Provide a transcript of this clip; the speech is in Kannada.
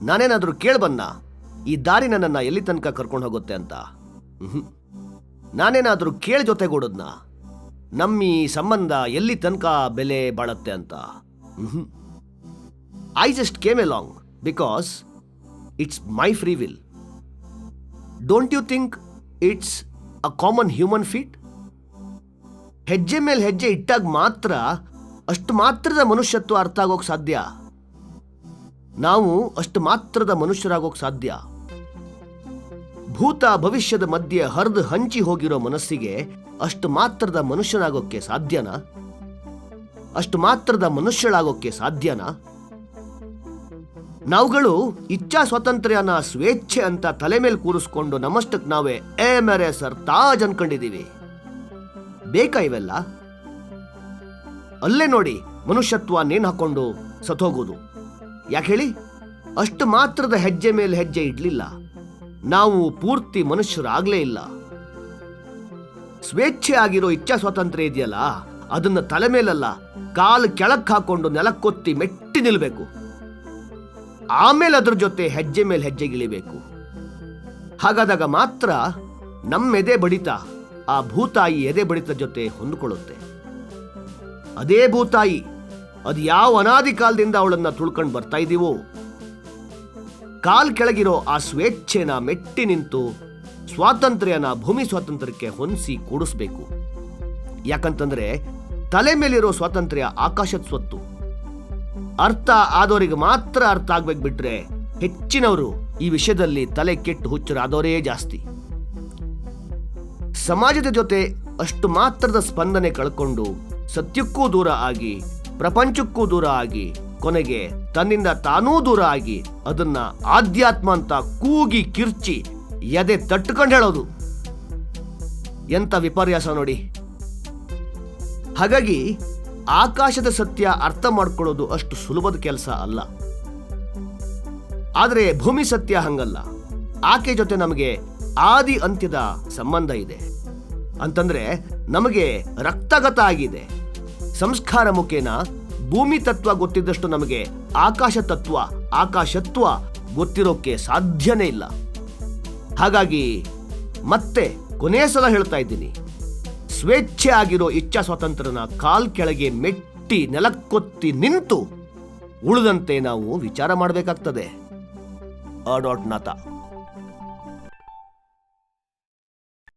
ನಾನೇನಾದ್ರೂ ಕೇಳಬನ್ನ ಈ ದಾರಿ ನನ್ನನ್ನ ಎಲ್ಲಿ ತನಕ ಕರ್ಕೊಂಡು ಹೋಗುತ್ತೆ ಅಂತ. ನಾನೇನಾದರೂ ಕೇಳ್ ಜೊತೆಗೂಡದ್ನ, ನಮ್ಮ ಈ ಸಂಬಂಧ ಎಲ್ಲಿ ತನಕ ಬೆಲೆ ಬಾಳತ್ತೆ ಅಂತ. I just came a long because it's my free will don't you think it's a common human feet ಹೆಜ್ಜೆ ಮೇಲೆ ಹೆಜ್ಜೆ ಇಟ್ಟಾಗ ಮಾತ್ರ ಅಷ್ಟು ಮಾತ್ರದ ಮನುಷ್ಯತ್ವ ಅರ್ಥ ಆಗೋಕೆ ಸಾಧ್ಯ? ನಾವು ಅಷ್ಟು ಮಾತ್ರದ ಮನುಷ್ಯರಾಗೋಕ್ ಸಾಧ್ಯ. ಭೂತ ಭವಿಷ್ಯದ ಮಧ್ಯೆ ಹರಿದು ಹಂಚಿ ಹೋಗಿರೋ ಮನಸ್ಸಿಗೆ ಅಷ್ಟು ಮಾತ್ರದ ಮನುಷ್ಯನಾಗೋಕ್ಕೆ ಸಾಧ್ಯನಾ? ಅಷ್ಟು ಮಾತ್ರದ ಮನುಷ್ಯಳಾಗೋಕ್ಕೆ ಸಾಧ್ಯನಾ? ನಾವುಗಳು ಇಚ್ಛಾ ಸ್ವಾತಂತ್ರ್ಯನ ಸ್ವೇಚ್ಛೆ ಅಂತ ತಲೆ ಮೇಲೆ ಕೂರಿಸ್ಕೊಂಡು ನಮ್ಮಷ್ಟಕ್ಕೆ ನಾವೇ ಏ ಮೇರೆ ಸರ್ ತಾಜ್ ಅನ್ಕೊಂಡಿದ್ದೀವಿ ಬೇಕಾ ಇವೆಲ್ಲ? ಅಲ್ಲೇ ನೋಡಿ ಮನುಷ್ಯತ್ವ ನೇಣು ಹಾಕೊಂಡು ಸತ್ತೋಗೋದು. ಯಾಕೆ ಹೇಳಿ? ಅಷ್ಟು ಮಾತ್ರದ ಹೆಜ್ಜೆ ಮೇಲೆ ಹೆಜ್ಜೆ ಇಡಲಿಲ್ಲ. ನಾವು ಪೂರ್ತಿ ಮನುಷ್ಯರಾಗಲೇ ಇಲ್ಲ. ಸ್ವೇಚ್ಛೆ ಆಗಿರೋ ಇಚ್ಛಾ ಸ್ವಾತಂತ್ರ್ಯ ಇದೆಯಲ್ಲ, ಅದನ್ನ ತಲೆ ಮೇಲಲ್ಲ, ಕಾಲು ಕೆಳಕ್ ಹಾಕೊಂಡು ನೆಲಕ್ಕೊತ್ತಿ ಮೆಟ್ಟಿ ನಿಲ್ಬೇಕು. ಆಮೇಲೆ ಅದ್ರ ಜೊತೆ ಹೆಜ್ಜೆ ಮೇಲೆ ಹೆಜ್ಜೆ ಹೆಜ್ಜೆಗಿಳಿಬೇಕು ಹಾಗಾದಾಗ ಮಾತ್ರ ನಮ್ಮ ಎದೆ ಬಡಿತ, ಆ ಭೂತಾಯಿ ಎದೆ ಬಡಿತ ಜೊತೆ ಹೊಂದಿಕೊಳ್ಳುತ್ತೆ. ಅದೇ ಭೂತಾಯಿ. ಅದು ಯಾವ ಅನಾದಿ ಕಾಲದಿಂದ ಅವಳನ್ನ ತುಳ್ಕೊಂಡು ಬರ್ತಾ ಇದೀವೋ? ಕಾಲ್ ಕೆಳಗಿರೋ ಆ ಸ್ವೇಚ್ಛೆನ ಮೆಟ್ಟಿ ನಿಂತು ಸ್ವಾತಂತ್ರ್ಯನ ಭೂಮಿ ಸ್ವಾತಂತ್ರ್ಯಕ್ಕೆ ಹೊಂದಿಸಿ ಕೂಡಿಸ್ಬೇಕು. ಯಾಕಂತಂದ್ರೆ ತಲೆ ಮೇಲಿರೋ ಸ್ವಾತಂತ್ರ್ಯ ಆಕಾಶದ ಸ್ವತ್ತು. ಅರ್ಥ ಆದವರಿಗೆ ಮಾತ್ರ ಅರ್ಥ ಆಗ್ಬೇಕು ಬಿಟ್ರೆ ಹೆಚ್ಚಿನವರು ಈ ವಿಷಯದಲ್ಲಿ ತಲೆ ಕೆಟ್ಟು ಹುಚ್ಚರಾದವರೇ ಜಾಸ್ತಿ. ಸಮಾಜದ ಜೊತೆ ಅಷ್ಟು ಮಾತ್ರದ ಸ್ಪಂದನೆ ಕಳ್ಕೊಂಡು ಸತ್ಯಕ್ಕೂ ದೂರ ಆಗಿ ಪ್ರಪಂಚಕ್ಕೂ ದೂರ ಆಗಿ ಕೊನೆಗೆ ತನ್ನಿಂದ ತಾನೂ ದೂರ ಆಗಿ ಅದನ್ನ ಆಧ್ಯಾತ್ಮ ಅಂತ ಕೂಗಿ ಕಿರ್ಚಿ ಎದೆ ತಟ್ಟುಕೊಂಡು ಹೇಳೋದು. ಎಂತ ವಿಪರ್ಯಾಸ ನೋಡಿ. ಹಾಗಾಗಿ ಆಕಾಶದ ಸತ್ಯ ಅರ್ಥ ಮಾಡ್ಕೊಳ್ಳೋದು ಅಷ್ಟು ಸುಲಭದ ಕೆಲಸ ಅಲ್ಲ. ಆದರೆ ಭೂಮಿ ಸತ್ಯ ಹಂಗಲ್ಲ. ಆಕೆ ಜೊತೆ ನಮಗೆ ಆದಿ ಅಂತ್ಯದ ಸಂಬಂಧ ಇದೆ. ಅಂತಂದ್ರೆ ನಮಗೆ ರಕ್ತಗತ ಆಗಿದೆ. ಸಂಸ್ಕಾರ ಮುಖೇನ ಭೂಮಿ ತತ್ವ ಗೊತ್ತಿದ್ದಷ್ಟು ನಮಗೆ ಆಕಾಶ ತತ್ವ, ಆಕಾಶತ್ವ ಗೊತ್ತಿರೋಕ್ಕೆ ಸಾಧ್ಯನೇ ಇಲ್ಲ. ಹಾಗಾಗಿ ಮತ್ತೆ ಕೊನೆಯ ಸಲ ಹೇಳ್ತಾ ಇದ್ದೀನಿ. ಸ್ವೇಚ್ಛೆ ಆಗಿರೋ ಇಚ್ಛಾ ಸ್ವಾತಂತ್ರ್ಯನ ಕಾಲ್ ಕೆಳಗೆ ಮೆಟ್ಟಿ ನೆಲಕ್ಕೊತ್ತಿ ನಿಂತು ಉಳಿದಂತೆ ನಾವು ವಿಚಾರ ಮಾಡಬೇಕಾಗ್ತದೆ. ಅ ಡಾಟ್ ನಾಥ.